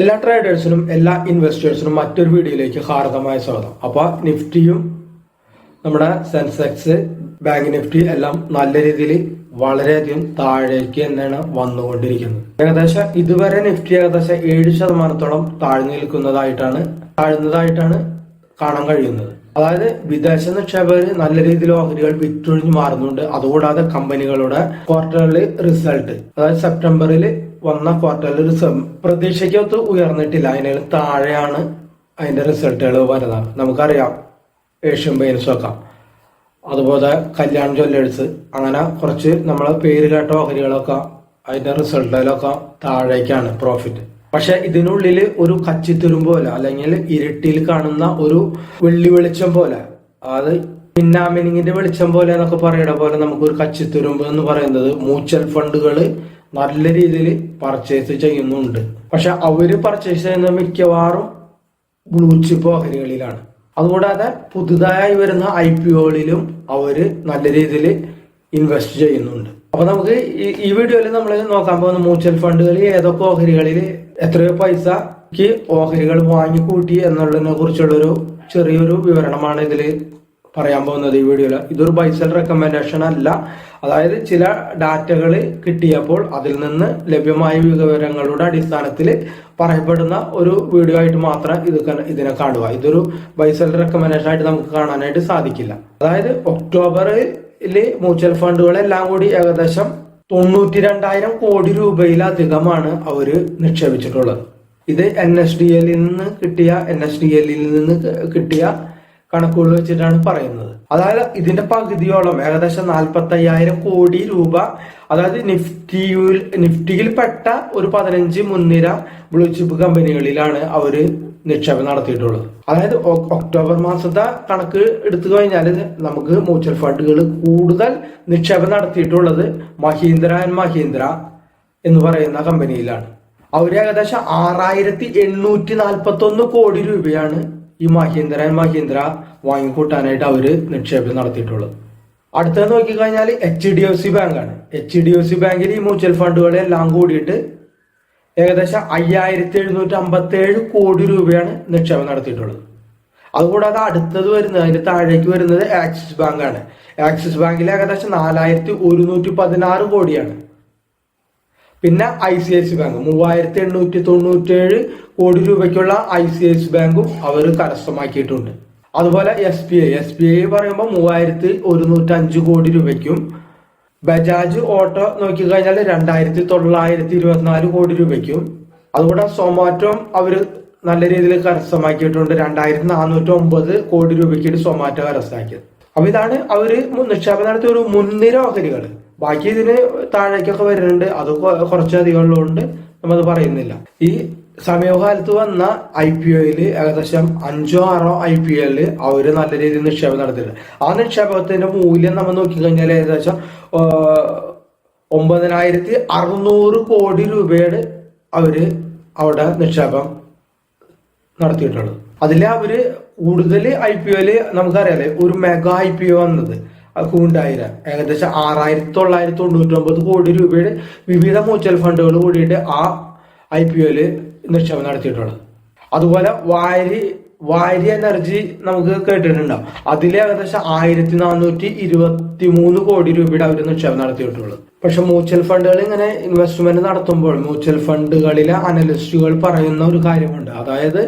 എല്ലാ ട്രേഡേഴ്സിനും എല്ലാ ഇൻവെസ്റ്റേഴ്സിനും മറ്റൊരു വീഡിയോയിലേക്ക് ഹാർദമായ സ്വാഗതം. അപ്പോൾ നിഫ്റ്റിയും നമ്മുടെ സെൻസെക്സ് ബാങ്ക് നിഫ്റ്റി എല്ലാം നല്ല രീതിയിൽ വളരെയധികം താഴേക്ക് തന്നെയാണ് വന്നുകൊണ്ടിരിക്കുന്നത്. ഏകദേശം ഇതുവരെ നിഫ്റ്റി ഏകദേശം ഏഴ് ശതമാനത്തോളം താഴ്ന്നു നിൽക്കുന്നതായിട്ടാണ് താഴ്ന്നതായിട്ടാണ് കാണാൻ കഴിയുന്നത്. അതായത് വിദേശ നിക്ഷേപകർ നല്ല രീതിയിൽ ഓഹരികൾ വിറ്റൊഴിഞ്ഞു മാറുന്നുണ്ട്. അതുകൂടാതെ കമ്പനികളുടെ ക്വാർട്ടർലി റിസൾട്ട് അതായത് സെപ്റ്റംബറിൽ വന്ന ക്വാർട്ടർലി റിസൾട്ട് പ്രതീക്ഷയ്ക്കൊത്ത് ഉയർന്നിട്ടില്ല. അതിന് താഴെയാണ് അതിന്റെ റിസൾട്ടുകൾ വരുന്നത്. നമുക്കറിയാം. ഏഷ്യൻ പെയിൻസ് ഒക്കെ. അതുപോലെ കല്യാൺ ജ്വല്ലേഴ്സ്. അങ്ങനെ കുറച്ച് നമ്മളെ പേര് കേട്ട ഓഹരികളൊക്കെ അതിന്റെ റിസൾട്ടിലൊക്കെ താഴേക്കാണ് പ്രോഫിറ്റ് പക്ഷെ ഇതിനുള്ളിൽ ഒരു കച്ചിത്തുരും പോലെ അല്ലെങ്കിൽ ഇരുട്ടിയിൽ കാണുന്ന ഒരു വെള്ളി വെളിച്ചം പോലെ അത് പിന്നാമിനിങ്ങിന്റെ വെളിച്ചം പോലെ എന്നൊക്കെ പറയുന്ന പോലെ നമുക്ക് ഒരു കച്ചിത്തുരുമ്പ് എന്ന് പറയുന്നത് മ്യൂച്വൽ ഫണ്ടുകൾ നല്ല രീതിയിൽ പർച്ചേസ് ചെയ്യുന്നുണ്ട്. പക്ഷെ അവർ പർച്ചേസ് ചെയ്യുന്ന മിക്കവാറും ബ്ലൂ ചിപ്പ് ഓഹരികളിലാണ് അതുകൂടാതെ പുതുതായി വരുന്ന ഐ പി ഒകളിലും അവർ നല്ല രീതിയിൽ ഇൻവെസ്റ്റ് ചെയ്യുന്നുണ്ട്. അപ്പൊ നമുക്ക് ഈ വീഡിയോയിൽ നമ്മൾ നോക്കാൻ പോകുന്ന മ്യൂച്വൽ ഫണ്ടുകളിൽ ഏതൊക്കെ ഓഹരികളിൽ എത്രയോ പൈസക്ക് ഓഹരികൾ വാങ്ങിക്കൂട്ടി എന്നുള്ളതിനെ കുറിച്ചുള്ളൊരു ചെറിയൊരു വിവരണമാണ് ഇതിൽ പറയാൻ പോകുന്നത് ഈ വീഡിയോയിൽ ഇതൊരു ബൈസൽ റെക്കമെൻഡേഷൻ അല്ല. അതായത് ചില ഡാറ്റകൾ കിട്ടിയപ്പോൾ അതിൽ നിന്ന് ലഭ്യമായ വിവരങ്ങളുടെ അടിസ്ഥാനത്തിൽ പറയപ്പെടുന്ന ഒരു വീഡിയോ ആയിട്ട് മാത്രം ഇത് ഇതിനെ കാണുക. ഇതൊരു ബൈസൽ റെക്കമെൻഡേഷൻ ആയിട്ട് നമുക്ക് കാണാനായിട്ട് സാധിക്കില്ല. അതായത് ഒക്ടോബറിൽ മ്യൂച്വൽ ഫണ്ടുകളെല്ലാം കൂടി ഏകദേശം തൊണ്ണൂറ്റി രണ്ടായിരം കോടി രൂപയിലധികമാണ് അവർ നിക്ഷേപിച്ചിട്ടുള്ളത്. ഇത് എൻ എസ് ഡി എല്ലിൽ നിന്ന് കിട്ടിയ എൻ എസ് ഡി എല്ലിൽ നിന്ന് കിട്ടിയ കണക്കുകൾ വെച്ചിട്ടാണ് പറയുന്നത്. അതായത് ഇതിന്റെ പകുതിയോളം ഏകദേശം നാൽപ്പത്തി അയ്യായിരം കോടി രൂപ അതായത് നിഫ്റ്റിയിൽ നിഫ്റ്റിയിൽപ്പെട്ട ഒരു പതിനഞ്ച് മുൻനിര ബ്ലൂ ചിപ്പ് കമ്പനികളിലാണ് അവർ നിക്ഷേപം നടത്തിയിട്ടുള്ളത് അതായത് ഒക്ടോബർ മാസത്തെ കണക്ക് എടുത്തു കഴിഞ്ഞാൽ നമുക്ക് മ്യൂച്വൽ ഫണ്ടുകൾ കൂടുതൽ നിക്ഷേപം നടത്തിയിട്ടുള്ളത് മഹീന്ദ്ര ആൻഡ് മഹീന്ദ്ര എന്ന് പറയുന്ന കമ്പനിയിലാണ്. അവർ ഏകദേശം ആറായിരത്തി എണ്ണൂറ്റി നാൽപ്പത്തി ഒന്ന് കോടി രൂപയാണ് ഈ മഹീന്ദ്ര ആൻഡ് മഹീന്ദ്ര വാങ്ങിക്കൂട്ടാനായിട്ട് അവർ നിക്ഷേപം നടത്തിയിട്ടുള്ളത്. അടുത്തത് നോക്കിക്കഴിഞ്ഞാൽ എച്ച് ഡി എഫ് സി ബാങ്കാണ് എച്ച് ഡി എഫ് സി ബാങ്കിൽ ഈ മ്യൂച്വൽ ഫണ്ടുകളെല്ലാം കൂടിയിട്ട് ഏകദേശം അയ്യായിരത്തി എഴുന്നൂറ്റി അമ്പത്തി ഏഴ് കോടി രൂപയാണ് നിക്ഷേപം നടത്തിയിട്ടുള്ളത്. അതുകൂടാതെ അടുത്തത് വരുന്നത് അതിന്റെ താഴേക്ക് വരുന്നത് ആക്സിസ് ബാങ്ക് ആണ്. ആക്സിസ് ബാങ്കിൽ ഏകദേശം നാലായിരത്തി ഒരുന്നൂറ്റി പതിനാറ് കോടിയാണ്. പിന്നെ I C I C bank മൂവായിരത്തി എണ്ണൂറ്റി തൊണ്ണൂറ്റേഴ് കോടി രൂപയ്ക്കുള്ള ഐ സി ഐ സി ബാങ്കും അവർ കരസ്ഥമാക്കിയിട്ടുണ്ട്. അതുപോലെ S B I S B I പറയുമ്പോൾ മൂവായിരത്തി ഒരുന്നൂറ്റി അഞ്ച് കോടി രൂപയ്ക്കും ബജാജ് ഓട്ടോ നോക്കിക്കഴിഞ്ഞാൽ രണ്ടായിരത്തി തൊള്ളായിരത്തി ഇരുപത്തിനാല് കോടി രൂപയ്ക്കും. അതുകൂടെ സൊമാറ്റോ അവർ നല്ല രീതിയിൽ കരസ്ഥമാക്കിയിട്ടുണ്ട്. രണ്ടായിരത്തി നാനൂറ്റി ഒമ്പത് കോടി രൂപയ്ക്ക് സൊമാറ്റോ കരസ്ഥമാക്കിയത്. അപ്പൊ ഇതാണ് അവർ നിക്ഷേപം നടത്തിയ ഒരു മുൻനിര ഓഹരികൾ ബാക്കി ഇതിന് താഴേക്കൊക്കെ വരുന്നുണ്ട്. അത് കുറച്ചധികം ഉള്ളതുകൊണ്ട് നമ്മൾ പറയുന്നില്ല. ഈ സമീപകാലത്ത് വന്ന ഐ പി ഒയിൽ ഏകദേശം അഞ്ചോ ആറോ ഐ പി ഒയിൽ അവർ നല്ല രീതിയിൽ നിക്ഷേപം നടത്തിയിട്ടുണ്ട്. ആ നിക്ഷേപത്തിന്റെ മൂല്യം നമ്മൾ നോക്കിക്കഴിഞ്ഞാൽ ഏകദേശം ഒമ്പതിനായിരത്തി അറുന്നൂറ് കോടി രൂപയുടെ അവർ അവിടെ നിക്ഷേപം നടത്തിയിട്ടുള്ളത്. അതിൽ അവർ കൂടുതൽ ഐ പി ഒയിൽ നമുക്കറിയാലേ ഒരു മെഗാ ഐ പി ഒ വന്നത് കൂണ്ടായിരം ഏകദേശം ആറായിരത്തി തൊള്ളായിരത്തി തൊണ്ണൂറ്റി ഒമ്പത് കോടി രൂപയുടെ വിവിധ മ്യൂച്വൽ ഫണ്ടുകൾ കൂടിയിട്ട് ആ ഐ പി ഒയിൽ നിക്ഷേപം നടത്തിയിട്ടുള്ളത് അതുപോലെ വാരി വാരി എനർജി നമുക്ക് കേട്ടിട്ടുണ്ടാവും. അതിൽ ഏകദേശം ആയിരത്തി നാനൂറ്റി ഇരുപത്തി മൂന്ന് കോടി രൂപയുടെ അവർ നിക്ഷേപം നടത്തിയിട്ടുള്ളത് പക്ഷെ മ്യൂച്വൽ ഫണ്ടുകൾ ഇങ്ങനെ ഇൻവെസ്റ്റ്മെന്റ് നടത്തുമ്പോൾ മ്യൂച്വൽ ഫണ്ടുകളിലെ അനലിസ്റ്റുകൾ പറയുന്ന ഒരു കാര്യമുണ്ട്. അതായത്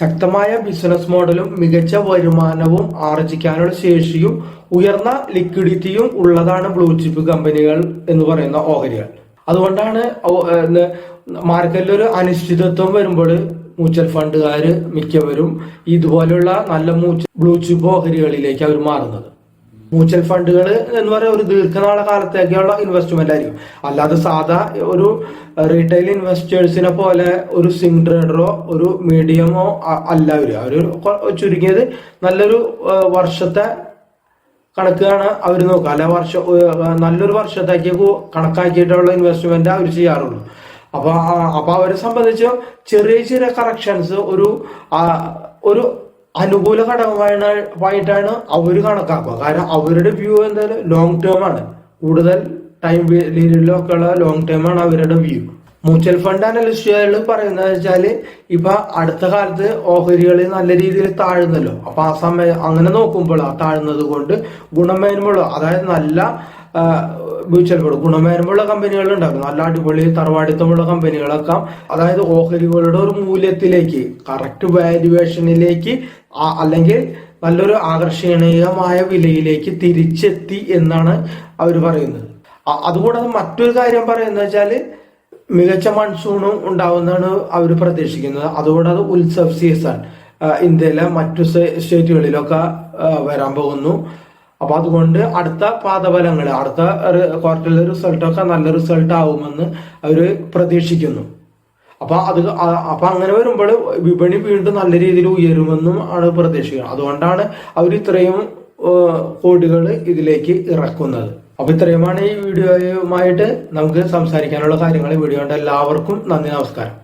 ശക്തമായ ബിസിനസ് മോഡലും മികച്ച വരുമാനവും ആർജിക്കാനുള്ള ശേഷിയും ഉയർന്ന ലിക്വിഡിറ്റിയും ഉള്ളതാണ് ബ്ലൂ ചിപ്പ് കമ്പനികൾ എന്ന് പറയുന്ന ഓഹരികൾ. അതുകൊണ്ടാണ് മാർക്കറ്റിൽ ഒരു അനിശ്ചിതത്വം വരുമ്പോൾ മ്യൂച്വൽ ഫണ്ടുകാർ മിക്കവരും ഇതുപോലെയുള്ള നല്ല മ്യൂച്വൽ ബ്ലൂ ചിപ്പ് ഓഹരികളിലേക്ക് അവർ മാറുന്നത്. മ്യൂച്വൽ ഫണ്ടുകൾ എന്ന് പറയുന്ന ഒരു ദീർഘനാള കാലത്തേക്കുള്ള ഇൻവെസ്റ്റ്മെന്റ് ആയിരിക്കും. അല്ലാതെ സാധാ ഒരു റീറ്റെയിൽ ഇൻവെസ്റ്റേഴ്സിനെ പോലെ ഒരു സിംഗ് ട്രേഡറോ ഒരു മീഡിയമോ അല്ല അവർ അവർ ചുരുങ്ങിയത് നല്ലൊരു വർഷത്തെ കണക്കാണ് അവർ നോക്കുക. അല്ല വർഷം നല്ലൊരു വർഷത്തേക്ക് കണക്കാക്കിയിട്ടുള്ള ഇൻവെസ്റ്റ്മെന്റ് അവർ ചെയ്യാറുള്ളൂ. അപ്പൊ ആ- അപ്പൊ അവരെ സംബന്ധിച്ച് ചെറിയ ചെറിയ കറക്ഷൻസ് ഒരു ഒരു അനുകൂല ഘടകമായിട്ടാണ് അവർ കണക്കാക്കുക. കാരണം അവരുടെ വ്യൂ എന്തായാലും ലോങ് ടേം ആണ്. കൂടുതൽ ടൈം പീരീഡിലൊക്കെ ഉള്ള ലോങ് ടേം ആണ് അവരുടെ വ്യൂ മ്യൂച്വൽ ഫണ്ട് അനലിസ്റ്റുകൾ പറയുന്നത് വെച്ചാൽ ഇപ്പൊ അടുത്ത കാലത്ത് ഓഹരികൾ നല്ല രീതിയിൽ താഴുന്നല്ലോ. അപ്പൊ ആ സമയം അങ്ങനെ നോക്കുമ്പോൾ ആ താഴുന്നത് കൊണ്ട് ഗുണമേന്മയുള്ള അതായത് നല്ല മ്യൂച്വൽ ഫണ്ട് ഗുണമേന്മയുള്ള കമ്പനികൾ ഉണ്ടാക്കും. നല്ല അടിപൊളി തറവാടിത്തമുള്ള കമ്പനികളൊക്കെ. അതായത് ഓഹരികളുടെ ഒരു മൂല്യത്തിലേക്ക് കറക്റ്റ് വാല്യുവേഷനിലേക്ക് അല്ലെങ്കിൽ നല്ലൊരു ആകർഷണീയമായ വിലയിലേക്ക് തിരിച്ചെത്തി എന്നാണ് അവർ പറയുന്നത്. അതുകൂടാതെ മറ്റൊരു കാര്യം പറയുന്നത് വെച്ചാൽ മികച്ച മൺസൂണും ഉണ്ടാവുന്നതാണ് അവർ പ്രതീക്ഷിക്കുന്നത്. അതുകൂടാതെ ഉത്സവ സീസൺ ഇന്ത്യയിലെ മറ്റു സ്റ്റേ- സ്റ്റേറ്റുകളിലൊക്കെ വരാൻ പോകുന്നു. അപ്പൊ അതുകൊണ്ട് അടുത്ത പാദഫലങ്ങൾ അടുത്ത ക്വാർട്ടറിലെ റിസൾട്ടൊക്കെ നല്ല റിസൾട്ട് ആവുമെന്ന് അവർ പ്രതീക്ഷിക്കുന്നു. അപ്പൊ അത് അപ്പൊ അങ്ങനെ വരുമ്പോൾ വിപണി വീണ്ടും നല്ല രീതിയിൽ ഉയരുമെന്നും ആണ് പ്രതീക്ഷിക്കുന്നത്. അതുകൊണ്ടാണ് അവർ ഇത്രയും കോടികൾ ഇതിലേക്ക് ഇറക്കുന്നത്. അപ്പൊ ഇത്രയുമാണ് ഈ വീഡിയോയുമായിട്ട് നമുക്ക് സംസാരിക്കാനുള്ള കാര്യങ്ങൾ. വീഡിയോ കൊണ്ട് എല്ലാവർക്കും നന്ദി നമസ്കാരം.